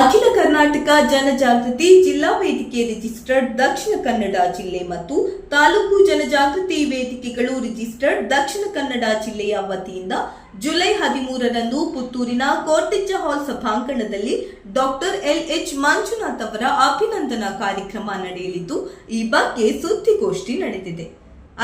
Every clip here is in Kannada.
ಅಖಿಲ ಕರ್ನಾಟಕ ಜನಜಾಗೃತಿ ಜಿಲ್ಲಾ ವೇದಿಕೆ ರಿಜಿಸ್ಟರ್ಡ್ ದಕ್ಷಿಣ ಕನ್ನಡ ಜಿಲ್ಲೆ ಮತ್ತು ತಾಲೂಕು ಜನಜಾಗೃತಿ ವೇದಿಕೆಗಳು ರಿಜಿಸ್ಟರ್ಡ್ ದಕ್ಷಿಣ ಕನ್ನಡ ಜಿಲ್ಲೆಯ ವತಿಯಿಂದ ಜುಲೈ ಹದಿಮೂರರಂದು ಪುತ್ತೂರಿನ ಕೋರ್ಟಿಜ್ಜ ಹಾಲ್ ಸಭಾಂಗಣದಲ್ಲಿ ಡಾಕ್ಟರ್ ಎಲ್ ಎಚ್ ಮಂಜುನಾಥ್ ಅವರ ಅಭಿನಂದನಾ ಕಾರ್ಯಕ್ರಮ ನಡೆಯಲಿದ್ದು, ಈ ಬಗ್ಗೆ ಸುದ್ದಿಗೋಷ್ಠಿ ನಡೆದಿದೆ.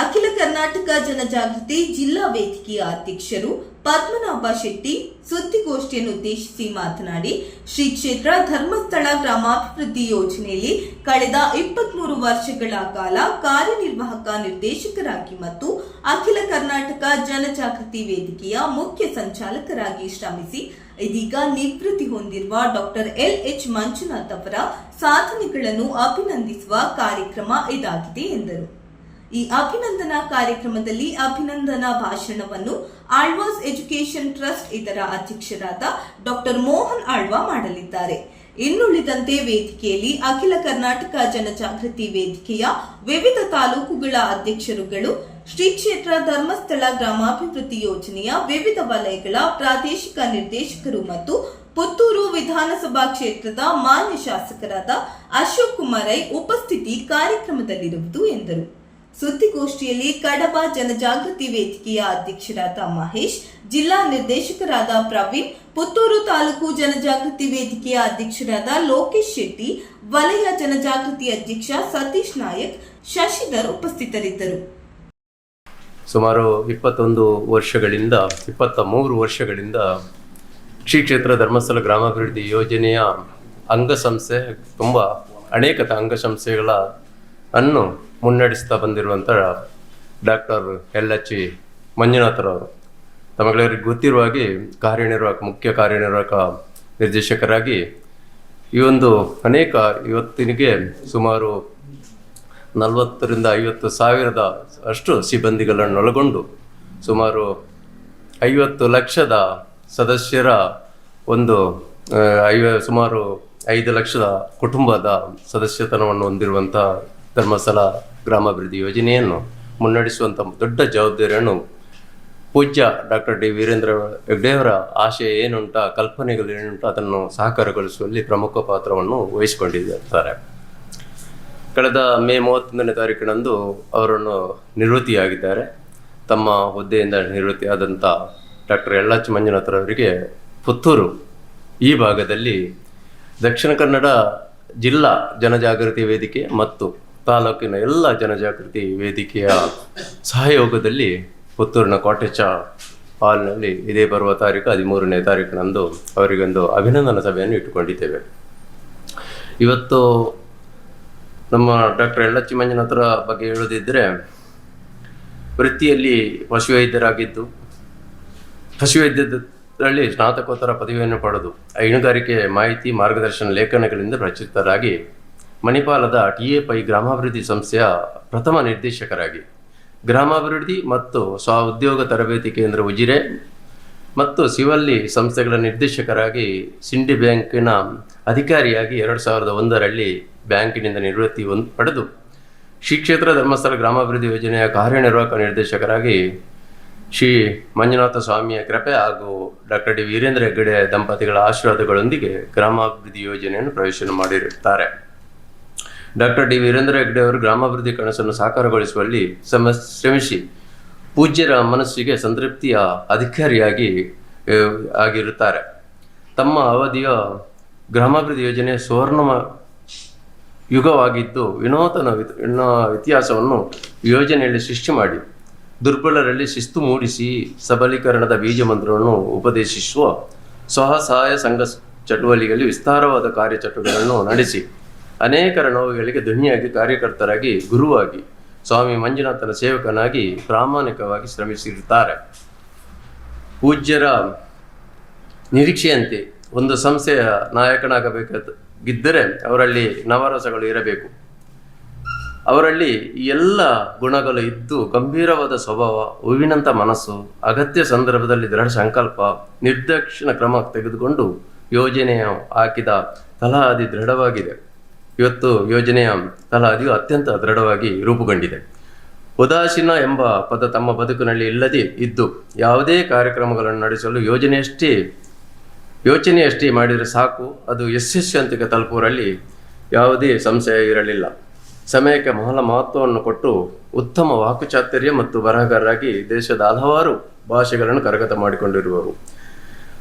ಅಖಿಲ ಕರ್ನಾಟಕ ಜನಜಾಗೃತಿ ಜಿಲ್ಲಾ ವೇದಿಕೆಯ ಅಧ್ಯಕ್ಷರು ಪದ್ಮನಾಭ ಶೆಟ್ಟಿ ಸುದ್ದಿಗೋಷ್ಠಿಯನ್ನು ಉದ್ದೇಶಿಸಿ ಮಾತನಾಡಿ, ಶ್ರೀ ಕ್ಷೇತ್ರ ಧರ್ಮಸ್ಥಳ ಗ್ರಾಮಾಭಿವೃದ್ಧಿ ಯೋಜನೆಯಲ್ಲಿ ಕಳೆದ ಇಪ್ಪತ್ಮೂರು ವರ್ಷಗಳ ಕಾಲ ಕಾರ್ಯನಿರ್ವಾಹಕ ನಿರ್ದೇಶಕರಾಗಿ ಮತ್ತು ಅಖಿಲ ಕರ್ನಾಟಕ ಜನಜಾಗೃತಿ ವೇದಿಕೆಯ ಮುಖ್ಯ ಸಂಚಾಲಕರಾಗಿ ಶ್ರಮಿಸಿ, ಇದೀಗ ನಿವೃತ್ತಿ ಹೊಂದಿರುವ ಡಾಕ್ಟರ್ ಎಲ್ ಎಚ್ ಮಂಜುನಾಥ್ ಅವರ ಸಾಧನೆಗಳನ್ನು ಅಭಿನಂದಿಸುವ ಕಾರ್ಯಕ್ರಮ ಇದಾಗಿದೆ ಎಂದರು. ಈ ಅಭಿನಂದನಾ ಕಾರ್ಯಕ್ರಮದಲ್ಲಿ ಅಭಿನಂದನಾ ಭಾಷಣವನ್ನು ಆಳ್ವಾಸ್ ಎಜುಕೇಷನ್ ಟ್ರಸ್ಟ್ ಇದರ ಅಧ್ಯಕ್ಷರಾದ ಡಾಕ್ಟರ್ ಮೋಹನ್ ಆಳ್ವಾ ಮಾಡಲಿದ್ದಾರೆ. ಇನ್ನುಳಿದಂತೆ ವೇದಿಕೆಯಲ್ಲಿ ಅಖಿಲ ಕರ್ನಾಟಕ ಜನಜಾಗೃತಿ ವೇದಿಕೆಯ ವಿವಿಧ ತಾಲೂಕುಗಳ ಅಧ್ಯಕ್ಷರುಗಳು, ಶ್ರೀ ಕ್ಷೇತ್ರ ಧರ್ಮಸ್ಥಳ ಗ್ರಾಮಾಭಿವೃದ್ಧಿ ಯೋಜನೆಯ ವಿವಿಧ ವಲಯಗಳ ಪ್ರಾದೇಶಿಕ ನಿರ್ದೇಶಕರು ಮತ್ತು ಪುತ್ತೂರು ವಿಧಾನಸಭಾ ಕ್ಷೇತ್ರದ ಮಾನ್ಯ ಶಾಸಕರಾದ ಅಶೋಕ್ ಕುಮಾರ್ ಉಪಸ್ಥಿತಿ ಕಾರ್ಯಕ್ರಮದಲ್ಲಿರುವುದು ಎಂದರು. ಸುದ್ದಿಗೋಷ್ಠಿಯಲ್ಲಿ ಕಡಬ ಜನಜಾಗೃತಿ ವೇದಿಕೆಯ ಅಧ್ಯಕ್ಷರಾದ ಮಹೇಶ್, ಜಿಲ್ಲಾ ನಿರ್ದೇಶಕರಾದ ಪ್ರವೀಣ್, ಪುತ್ತೂರು ತಾಲೂಕು ಜನಜಾಗೃತಿ ವೇದಿಕೆಯ ಅಧ್ಯಕ್ಷರಾದ ಲೋಕೇಶ್ ಶೆಟ್ಟಿ, ವಲಯ ಜನಜಾಗೃತಿ ಅಧ್ಯಕ್ಷ ಸತೀಶ್ ನಾಯಕ್ ಶಶಿಧರ್ ಉಪಸ್ಥಿತರಿದ್ದರು. ಸುಮಾರು ಇಪ್ಪತ್ತೊಂದು ವರ್ಷಗಳಿಂದ ಇಪ್ಪತ್ತ ಮೂರು ವರ್ಷಗಳಿಂದ ಶ್ರೀ ಕ್ಷೇತ್ರ ಧರ್ಮಸ್ಥಳ ಗ್ರಾಮಾಭಿವೃದ್ಧಿ ಯೋಜನೆಯ ಅಂಗಸಂಸ್ಥೆ, ತುಂಬ ಅನೇಕ ಅಂಗಸಂಸ್ಥೆಗಳ ಅನ್ನು ಮುನ್ನಡೆಸ್ತಾ ಬಂದಿರುವಂಥ ಡಾಕ್ಟರ್ ಎಲ್ ಎಚ್ ಮಂಜುನಾಥರವರು ತಮಗೆಲ್ಲರಿಗೆ ಗೊತ್ತಿರುವ ಹಾಗೆ ಕಾರ್ಯನಿರ್ವಾಹಕ, ಮುಖ್ಯ ಕಾರ್ಯನಿರ್ವಾಹಕ ನಿರ್ದೇಶಕರಾಗಿ ಈ ಒಂದು ಅನೇಕ ಇವತ್ತಿನಿಗೆ ಸುಮಾರು ನಲವತ್ತರಿಂದ ಐವತ್ತು ಸಾವಿರದ ಅಷ್ಟು ಸಿಬ್ಬಂದಿಗಳನ್ನು ಒಳಗೊಂಡು ಸುಮಾರು ಐವತ್ತು ಲಕ್ಷದ ಸದಸ್ಯರ ಒಂದು ಐವ, ಸುಮಾರು ಐದು ಲಕ್ಷದ ಕುಟುಂಬದ ಸದಸ್ಯತನವನ್ನು ಹೊಂದಿರುವಂಥ ಧರ್ಮಸ್ಥಳ ಗ್ರಾಮಾಭಿವೃದ್ಧಿ ಯೋಜನೆಯನ್ನು ಮುನ್ನಡೆಸುವಂಥ ದೊಡ್ಡ ಜವಾಬ್ದಾರಿಯನ್ನು ಪೂಜ್ಯ ಡಾಕ್ಟರ್ ಡಿ ವೀರೇಂದ್ರ ಹೆಗ್ಡೆಯವರ ಆಶಯ ಏನುಂಟ, ಕಲ್ಪನೆಗಳು ಏನುಂಟ, ಅದನ್ನು ಸಹಕಾರಗೊಳಿಸುವಲ್ಲಿ ಪ್ರಮುಖ ಪಾತ್ರವನ್ನು ವಹಿಸಿಕೊಂಡಿದ್ದಾರೆ. ಕಳೆದ ಮೇ ಮೂವತ್ತೊಂದನೇ ತಾರೀಕಿನಂದು ಅವರನ್ನು ನಿವೃತ್ತಿಯಾಗಿದ್ದಾರೆ. ತಮ್ಮ ಹುದ್ದೆಯಿಂದ ನಿವೃತ್ತಿಯಾದಂಥ ಡಾಕ್ಟರ್ ಎಳ್ಳಚ್ ಮಂಜುನಾಥರವರಿಗೆ ಪುತ್ತೂರು ಈ ಭಾಗದಲ್ಲಿ ದಕ್ಷಿಣ ಕನ್ನಡ ಜಿಲ್ಲಾ ಜನಜಾಗೃತಿ ವೇದಿಕೆ ಮತ್ತು ತಾಲೂಕಿನ ಎಲ್ಲ ಜನಜಾಗೃತಿ ವೇದಿಕೆಯ ಸಹಯೋಗದಲ್ಲಿ ಪುತ್ತೂರಿನ ಕೋಟೆಚ ಹಾಲ್ನಲ್ಲಿ ಇದೇ ಬರುವ ತಾರೀಕು ಹದಿಮೂರನೇ ತಾರೀಕಿನಂದು ಅವರಿಗೊಂದು ಅಭಿನಂದನಾ ಸಭೆಯನ್ನು ಇಟ್ಟುಕೊಂಡಿದ್ದೇವೆ. ಇವತ್ತು ನಮ್ಮ ಡಾಕ್ಟರ್ ಎಳ್ಳಚ್ಚಿ ಮಂಜುನಾಥರ ಬಗ್ಗೆ ಹೇಳೋದಿದ್ದರೆ ವೃತ್ತಿಯಲ್ಲಿ ಪಶುವೈದ್ಯರಾಗಿದ್ದು ಪಶುವೈದ್ಯದಲ್ಲಿ ಸ್ನಾತಕೋತ್ತರ ಪದವಿಯನ್ನು ಪಡೆದು, ಹೈನುಗಾರಿಕೆ ಮಾಹಿತಿ ಮಾರ್ಗದರ್ಶನ ಲೇಖನಗಳಿಂದ ರಚಿತರಾಗಿ ಮಣಿಪಾಲದ ಟಿ ಎ ಪೈ ಗ್ರಾಮಾಭಿವೃದ್ಧಿ ಸಂಸ್ಥೆಯ ಪ್ರಥಮ ನಿರ್ದೇಶಕರಾಗಿ. ಗ್ರಾಮಾಭಿವೃದ್ಧಿ ಮತ್ತು ಸ್ವ ಉದ್ಯೋಗ ತರಬೇತಿ ಕೇಂದ್ರ ಉಜಿರೆ ಮತ್ತು ಸಿವಲ್ಲಿ ಸಂಸ್ಥೆಗಳ ನಿರ್ದೇಶಕರಾಗಿ ಸಿಂಡಿ ಬ್ಯಾಂಕಿನ ಅಧಿಕಾರಿಯಾಗಿ ಎರಡು ಸಾವಿರದ ಒಂದರಲ್ಲಿ ಬ್ಯಾಂಕಿನಿಂದ ನಿವೃತ್ತಿ ಪಡೆದು ಶ್ರೀ ಕ್ಷೇತ್ರ ಧರ್ಮಸ್ಥಳ ಗ್ರಾಮಾಭಿವೃದ್ಧಿ ಯೋಜನೆಯ ಕಾರ್ಯನಿರ್ವಾಹಕ ನಿರ್ದೇಶಕರಾಗಿ ಶ್ರೀ ಮಂಜುನಾಥ ಸ್ವಾಮಿಯ ಕೃಪೆ ಹಾಗೂ ಡಾಕ್ಟರ್ ಡಿ ವೀರೇಂದ್ರ ಹೆಗ್ಗಡೆ ದಂಪತಿಗಳ ಆಶೀರ್ವಾದಗಳೊಂದಿಗೆ ಗ್ರಾಮಾಭಿವೃದ್ಧಿ ಯೋಜನೆಯನ್ನು ಪ್ರವೇಶನ ಮಾಡಿರುತ್ತಾರೆ. ಡಾಕ್ಟರ್ ಡಿ ವೀರೇಂದ್ರ ಹೆಗ್ಡೆ ಅವರು ಗ್ರಾಮಾಭಿವೃದ್ಧಿ ಕನಸನ್ನು ಸಾಕಾರಗೊಳಿಸುವಲ್ಲಿ ಸಮ, ಶ್ರಮಿಸಿ. ಪೂಜ್ಯರ ಮನಸ್ಸಿಗೆ ಸಂತೃಪ್ತಿಯ ಅಧಿಕಾರಿಯಾಗಿ ಆಗಿರುತ್ತಾರೆ. ತಮ್ಮ ಅವಧಿಯ ಗ್ರಾಮಾಭಿವೃದ್ಧಿ ಯೋಜನೆ ಸುವರ್ಣ ಯುಗವಾಗಿದ್ದು, ವಿನೂತನ ಇತಿಹಾಸವನ್ನು ಯೋಜನೆಯಲ್ಲಿ ಸೃಷ್ಟಿ ಮಾಡಿ, ದುರ್ಬಲರಲ್ಲಿ ಶಿಸ್ತು ಮೂಡಿಸಿ, ಸಬಲೀಕರಣದ ಬೀಜ ಮಂತ್ರವನ್ನು ಉಪದೇಶಿಸುವ ಸ್ವಸಹಾಯ ಸಂಘ ಚಟುವಟಿಕೆಯಲ್ಲಿ ವಿಸ್ತಾರವಾದ ಕಾರ್ಯಚಟುವಟಿಕೆಗಳನ್ನು ನಡೆಸಿ. ಅನೇಕರ ನೋವುಗಳಿಗೆ ಧ್ವನಿಯಾಗಿ ಕಾರ್ಯಕರ್ತರಾಗಿ, ಗುರುವಾಗಿ ಸ್ವಾಮಿ ಮಂಜುನಾಥನ ಸೇವಕನಾಗಿ ಪ್ರಾಮಾಣಿಕವಾಗಿ ಶ್ರಮಿಸಿರುತ್ತಾರೆ. ಪೂಜ್ಯರ ನಿರೀಕ್ಷೆಯಂತೆ ಒಂದು ಸಂಸ್ಥೆಯ ನಾಯಕನಾಗಬೇಕಾಗಿದ್ದರೆ ಅವರಲ್ಲಿ ನವರಸಗಳು ಇರಬೇಕು. ಅವರಲ್ಲಿ ಎಲ್ಲ ಗುಣಗಳು ಇದ್ದು ಗಂಭೀರವಾದ ಸ್ವಭಾವ ಹೂವಿನಂಥ ಮನಸ್ಸು, ಅಗತ್ಯ ಸಂದರ್ಭದಲ್ಲಿ ದೃಢ ಸಂಕಲ್ಪ, ನಿರ್ದಕ್ಷಿಣ ಕ್ರಮ ತೆಗೆದುಕೊಂಡು ಯೋಜನೆಯ ಹಾಕಿದ ತಲಹಾದಿ ದೃಢವಾಗಿದೆ. ಇವತ್ತು ಯೋಜನೆಯ ತಲಹದಿಯು ಅತ್ಯಂತ ದೃಢವಾಗಿ ರೂಪುಗೊಂಡಿದೆ. ಉದಾಸೀನ ಎಂಬ ಪದ ತಮ್ಮ ಬದುಕಿನಲ್ಲಿ ಇಲ್ಲದೆ ಇದ್ದು ಯಾವುದೇ ಕಾರ್ಯಕ್ರಮಗಳನ್ನು ನಡೆಸಲು ಯೋಜನೆಯಷ್ಟೇ, ಯೋಚನೆಯಷ್ಟೇ ಮಾಡಿದರೆ ಸಾಕು, ಅದು ಯಶಸ್ವಿ ಹಂತಕ್ಕೆ ತಲುಪುವರಲ್ಲಿ ಯಾವುದೇ ಸಂಶಯ ಇರಲಿಲ್ಲ. ಸಮಯಕ್ಕೆ ಬಹಳ ಮಹತ್ವವನ್ನು ಕೊಟ್ಟು ಉತ್ತಮ ವಾಕುಚಾತುರ್ಯ ಮತ್ತು ಬರಹಗಾರರಾಗಿ ದೇಶದ ಹಲವಾರು ಭಾಷೆಗಳನ್ನು ಕರಗತ ಮಾಡಿಕೊಂಡಿರುವರು.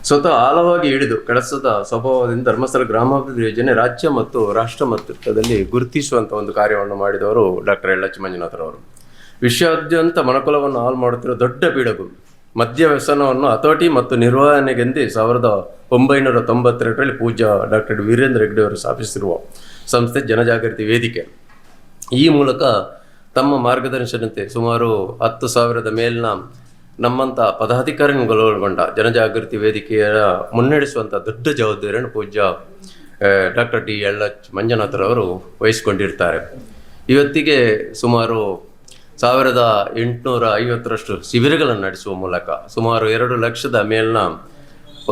ಸ್ವತಃ ಆಳವಾಗಿ ಹಿಡಿದು ಕೆಲಸದ ಸ್ವಭಾವದಿಂದ ಧರ್ಮಸ್ಥಳ ಗ್ರಾಮಾಭಿವೃದ್ಧಿ ಯೋಜನೆ ರಾಜ್ಯ ಮತ್ತು ರಾಷ್ಟ್ರ ಮಟ್ಟದಲ್ಲಿ ಗುರುತಿಸುವಂಥ ಒಂದು ಕಾರ್ಯವನ್ನು ಮಾಡಿದವರು ಡಾಕ್ಟರ್ ಎಲ್ ಎಚ್ ಮಂಜುನಾಥರವರು ವಿಶ್ವಾದ್ಯಂತ ಮನಕುಲವನ್ನು ಹಾಳು ಮಾಡುತ್ತಿರುವ ದೊಡ್ಡ ಬೀಡಗು ಮದ್ಯ ವ್ಯಸನವನ್ನು ಹತೋಟಿ ಮತ್ತು ನಿರ್ವಹಣೆಗೆಂದೇ ಸಾವಿರದ ಒಂಬೈನೂರ ತೊಂಬತ್ತೆರಡರಲ್ಲಿ ಪೂಜಾ ಡಾಕ್ಟರ್ ವೀರೇಂದ್ರ ಹೆಗ್ಡೆ ಅವರು ಸ್ಥಾಪಿಸಿರುವ ಸಂಸ್ಥೆ ಜನಜಾಗೃತಿ ವೇದಿಕೆ. ಈ ಮೂಲಕ ತಮ್ಮ ಮಾರ್ಗದರ್ಶನತೆ ಸುಮಾರು ಹತ್ತು ಸಾವಿರದ ಮೇಲಿನ ನಮ್ಮಂಥ ಪದಾಧಿಕಾರಿಗಳು ಒಳಗೊಂಡ ಜನಜಾಗೃತಿ ವೇದಿಕೆಯ ಮುನ್ನಡೆಸುವಂಥ ದೊಡ್ಡ ಜವಾಬ್ದಾರಿಯನ್ನು ಪೂಜ್ಯ ಡಾಕ್ಟರ್ ಡಿ ಎಲ್ ಎಚ್ ಮಂಜುನಾಥರವರು ವಹಿಸಿಕೊಂಡಿರ್ತಾರೆ. ಇವತ್ತಿಗೆ ಸುಮಾರು ಸಾವಿರದ ಎಂಟುನೂರ ಐವತ್ತರಷ್ಟು ಶಿಬಿರಗಳನ್ನು ನಡೆಸುವ ಮೂಲಕ ಸುಮಾರು ಎರಡು ಲಕ್ಷದ ಮೇಲಿನ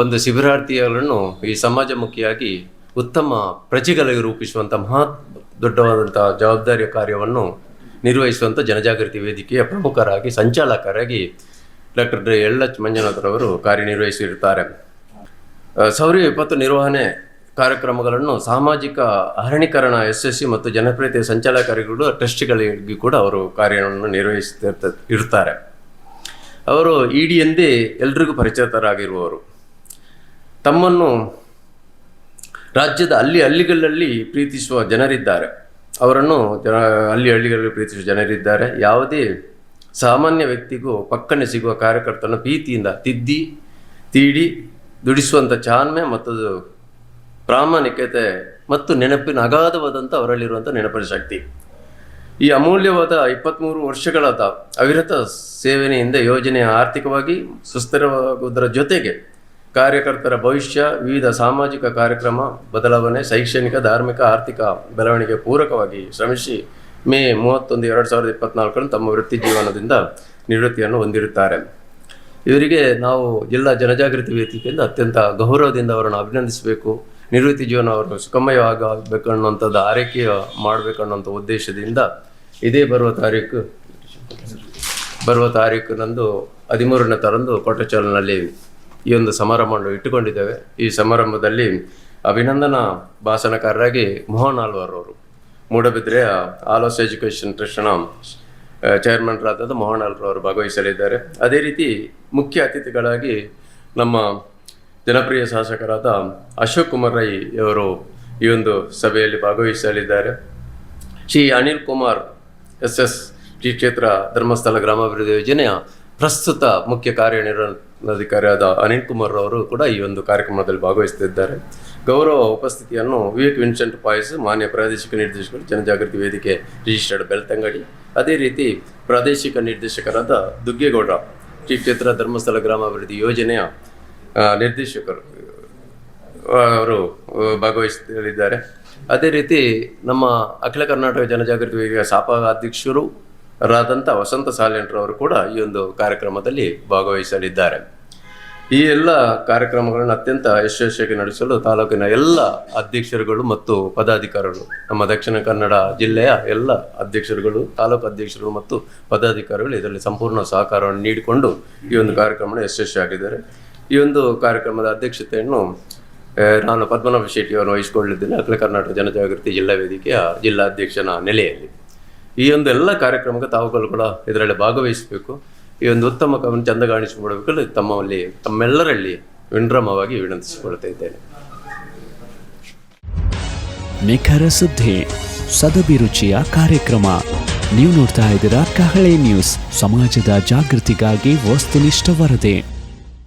ಒಂದು ಶಿಬಿರಾರ್ಥಿಗಳನ್ನು ಈ ಸಮಾಜಮುಖಿಯಾಗಿ ಉತ್ತಮ ಪ್ರಜೆಗಳಿಗೆ ರೂಪಿಸುವಂಥ ಮಹಾ ದೊಡ್ಡವಾದಂಥ ಜವಾಬ್ದಾರಿಯ ಕಾರ್ಯವನ್ನು ನಿರ್ವಹಿಸುವಂಥ ಜನಜಾಗೃತಿ ವೇದಿಕೆಯ ಪ್ರಮುಖರಾಗಿ, ಸಂಚಾಲಕರಾಗಿ ಡಾಕ್ಟರ್ ಎಲ್ ಎಚ್ ಮಂಜುನಾಥರವರು ಕಾರ್ಯನಿರ್ವಹಿಸಿರುತ್ತಾರೆ. ಸೌರಿ ವಿಪತ್ತು ನಿರ್ವಹಣೆ ಕಾರ್ಯಕ್ರಮಗಳನ್ನು ಸಾಮಾಜಿಕ ಅರಣ್ಯೀಕರಣ ಸಿ ಮತ್ತು ಜನಪ್ರಿಯತೆ ಸಂಚಾಲಕರಿಗೂ ಟ್ರಸ್ಟ್ಗಳಿಗೆ ಕೂಡ ಅವರು ಕಾರ್ಯವನ್ನು ನಿರ್ವಹಿಸುತ್ತಿರ್ತ ಇರ್ತಾರೆ ಅವರು ಇಡಿ ಎಂದೇ ಎಲ್ರಿಗೂ ಪರಿಚಿತರಾಗಿರುವವರು. ತಮ್ಮನ್ನು ರಾಜ್ಯದ ಅಲ್ಲಿ ಹಳ್ಳಿಗಳಲ್ಲಿ ಪ್ರೀತಿಸುವ ಜನರಿದ್ದಾರೆ. ಅವರನ್ನು ಜನ ಅಲ್ಲಿ ಹಳ್ಳಿಗಳಲ್ಲಿ ಪ್ರೀತಿಸುವ ಜನರಿದ್ದಾರೆ. ಯಾವುದೇ ಸಾಮಾನ್ಯ ವ್ಯಕ್ತಿಗೂ ಪಕ್ಕನೆ ಸಿಗುವ ಕಾರ್ಯಕರ್ತನ ಪ್ರೀತಿಯಿಂದ ತಿದ್ದಿ, ತೀಡಿ ದುಡಿಸುವಂಥ ಚಾನ್ಮೆ ಮತ್ತು ಪ್ರಾಮಾಣಿಕತೆ ಮತ್ತು ನೆನಪಿನ ಅಗಾಧವಾದಂಥ ಅವರಲ್ಲಿರುವಂಥ ನೆನಪಿನ ಶಕ್ತಿ. ಈ ಅಮೂಲ್ಯವಾದ ಇಪ್ಪತ್ತ್ಮೂರು ವರ್ಷಗಳಾದ ಅವಿರತ ಸೇವನೆಯಿಂದ ಯೋಜನೆಯ ಆರ್ಥಿಕವಾಗಿ ಸುಸ್ಥಿರವಾಗುವುದರ ಜೊತೆಗೆ ಕಾರ್ಯಕರ್ತರ ಭವಿಷ್ಯ, ವಿವಿಧ ಸಾಮಾಜಿಕ ಕಾರ್ಯಕ್ರಮ, ಬದಲಾವಣೆ, ಶೈಕ್ಷಣಿಕ, ಧಾರ್ಮಿಕ, ಆರ್ಥಿಕ ಬೆಳವಣಿಗೆ ಪೂರಕವಾಗಿ ಶ್ರಮಿಸಿ ಮೇ ಮೂವತ್ತೊಂದು ಎರಡು ಸಾವಿರದ ಇಪ್ಪತ್ನಾಲ್ಕರಂದು ತಮ್ಮ ವೃತ್ತಿ ಜೀವನದಿಂದ ನಿವೃತ್ತಿಯನ್ನು ಹೊಂದಿರುತ್ತಾರೆ. ಇವರಿಗೆ ನಾವು ಜಿಲ್ಲಾ ಜನಜಾಗೃತಿ ವೇದಿಕೆಯಿಂದ ಅತ್ಯಂತ ಗೌರವದಿಂದ ಅವರನ್ನು ಅಭಿನಂದಿಸಬೇಕು. ನಿವೃತ್ತಿ ಜೀವನ ಅವರು ಸುಖಮಯವಾಗಬೇಕು ಅನ್ನುವಂಥದ್ದು ಆರೈಕೆ ಮಾಡಬೇಕು ಉದ್ದೇಶದಿಂದ ಇದೇ ಬರುವ ತಾರೀಕು, ಬರುವ ತಾರೀಕಿನಂದು ಹದಿಮೂರನೇ ತರಂದು ಕೊಟ್ಟಚಾಲಿನಲ್ಲಿ ಈ ಒಂದು ಸಮಾರಂಭವನ್ನು ಇಟ್ಟುಕೊಂಡಿದ್ದೇವೆ. ಈ ಸಮಾರಂಭದಲ್ಲಿ ಅಭಿನಂದನಾ ಭಾಷಣಕಾರರಾಗಿ ಮೋಹನ್ ಆಳ್ವಾರ್ ಅವರು. ಮೂಡಬಿದ್ರೆಯ ಆಲೋಸ್ ಎಜುಕೇಶನ್ ಟ್ರಸ್ಟ್ನ ಚೇರ್ಮನ್ರಾದ ಮೋಹನ್ ಆಳ್ವಾರ್ ಅವರು ಭಾಗವಹಿಸಲಿದ್ದಾರೆ. ಅದೇ ರೀತಿ ಮುಖ್ಯ ಅತಿಥಿಗಳಾಗಿ ನಮ್ಮ ಜನಪ್ರಿಯ ಶಾಸಕರಾದ ಅಶೋಕ್ ಕುಮಾರ್ ರೈ ಅವರು ಈ ಒಂದು ಸಭೆಯಲ್ಲಿ ಭಾಗವಹಿಸಲಿದ್ದಾರೆ. ಶ್ರೀ ಅನಿಲ್ ಕುಮಾರ್ ಎಸ್ ಎಸ್ ಶ್ರೀ ಕ್ಷೇತ್ರ ಧರ್ಮಸ್ಥಳ ಗ್ರಾಮಾಭಿವೃದ್ಧಿ ಯೋಜನೆಯ ಪ್ರಸ್ತುತ ಮುಖ್ಯ ಕಾರ್ಯನಿರ್ವಹಣಾಧಿಕಾರಿಯಾದ ಅನಿಲ್ ಕುಮಾರ್ ಅವರು ಕೂಡ ಈ ಒಂದು ಕಾರ್ಯಕ್ರಮದಲ್ಲಿ ಭಾಗವಹಿಸುತ್ತಿದ್ದಾರೆ ಗೌರವ ಉಪಸ್ಥಿತಿಯನ್ನು ವಿವೇಕ್ ವಿನ್ಸೆಂಟ್ ಪಾಯ್ಸ್ ಮಾನ್ಯ ಪ್ರಾದೇಶಿಕ ನಿರ್ದೇಶಕರು ಜನಜಾಗೃತಿ ವೇದಿಕೆ ರಿಜಿಸ್ಟರ್ಡ್ ಬೆಳ್ತಂಗಡಿ, ಅದೇ ರೀತಿ ಪ್ರಾದೇಶಿಕ ನಿರ್ದೇಶಕರಾದ ದುಗ್ಗೇಗೌಡ ಶ್ರೀ ಕ್ಷೇತ್ರ ಧರ್ಮಸ್ಥಳ ಗ್ರಾಮಾಭಿವೃದ್ಧಿ ಯೋಜನೆಯ ನಿರ್ದೇಶಕರು ಅವರು ಭಾಗವಹಿಸಲಿದ್ದಾರೆ. ಅದೇ ರೀತಿ ನಮ್ಮ ಅಖಿಲ ಕರ್ನಾಟಕ ಜನಜಾಗೃತಿ ವೇದಿಕೆಯ ಸಾಪ ಅಧ್ಯಕ್ಷರು ರಾದಂಥ ವಸಂತ ಸಾಲೆಂಟ್ರವರು ಕೂಡ ಈ ಒಂದು ಕಾರ್ಯಕ್ರಮದಲ್ಲಿ ಭಾಗವಹಿಸಲಿದ್ದಾರೆ. ಈ ಎಲ್ಲ ಕಾರ್ಯಕ್ರಮಗಳನ್ನು ಅತ್ಯಂತ ಯಶಸ್ವಿಯಾಗಿ ನಡೆಸಲು ತಾಲೂಕಿನ ಎಲ್ಲ ಅಧ್ಯಕ್ಷರುಗಳು ಮತ್ತು ಪದಾಧಿಕಾರಿಗಳು, ನಮ್ಮ ದಕ್ಷಿಣ ಕನ್ನಡ ಜಿಲ್ಲೆಯ ಎಲ್ಲ ಅಧ್ಯಕ್ಷರುಗಳು, ತಾಲೂಕು ಅಧ್ಯಕ್ಷರುಗಳು ಮತ್ತು ಪದಾಧಿಕಾರಿಗಳು ಇದರಲ್ಲಿ ಸಂಪೂರ್ಣ ಸಹಕಾರವನ್ನು ನೀಡಿಕೊಂಡು ಈ ಒಂದು ಕಾರ್ಯಕ್ರಮ ಯಶಸ್ವಿಯಾಗಿದ್ದಾರೆ. ಈ ಒಂದು ಕಾರ್ಯಕ್ರಮದ ಅಧ್ಯಕ್ಷತೆಯನ್ನು ನಾನು ಪದ್ಮನಾಭ ಅವರು ವಹಿಸಿಕೊಳ್ಳಿದ್ದೇನೆ ಅಖಿಲ ಕರ್ನಾಟಕ ಜನಜಾಗೃತಿ ಜಿಲ್ಲಾ ವೇದಿಕೆಯ ಜಿಲ್ಲಾ ಅಧ್ಯಕ್ಷನ ನೆಲೆಯಲ್ಲಿ. ಈ ಒಂದು ಎಲ್ಲ ಕಾರ್ಯಕ್ರಮಕ್ಕೆ ತಾವುಗಳು ಕೂಡ ಇದರಲ್ಲಿ ಭಾಗವಹಿಸಬೇಕು. ಈ ಒಂದು ಉತ್ತಮ ಕವನ ಚಂದ ತಮ್ಮಲ್ಲಿ ತಮ್ಮೆಲ್ಲರಲ್ಲಿ ವಿನಮ್ರವಾಗಿ ವಿನಂತಿಸಿಕೊಳ್ತಾ ಇದ್ದೇನೆ. ನಿಖರ ಸುದ್ದಿ ಸದಭಿರುಚಿಯ ಕಾರ್ಯಕ್ರಮ. ನೀವು ನೋಡ್ತಾ ಇದ್ದೀರಾ ಕಹಳೆ ನ್ಯೂಸ್. ಸಮಾಜದ ಜಾಗೃತಿಗಾಗಿ ವಸ್ತುನಿಷ್ಠ ವರದಿ.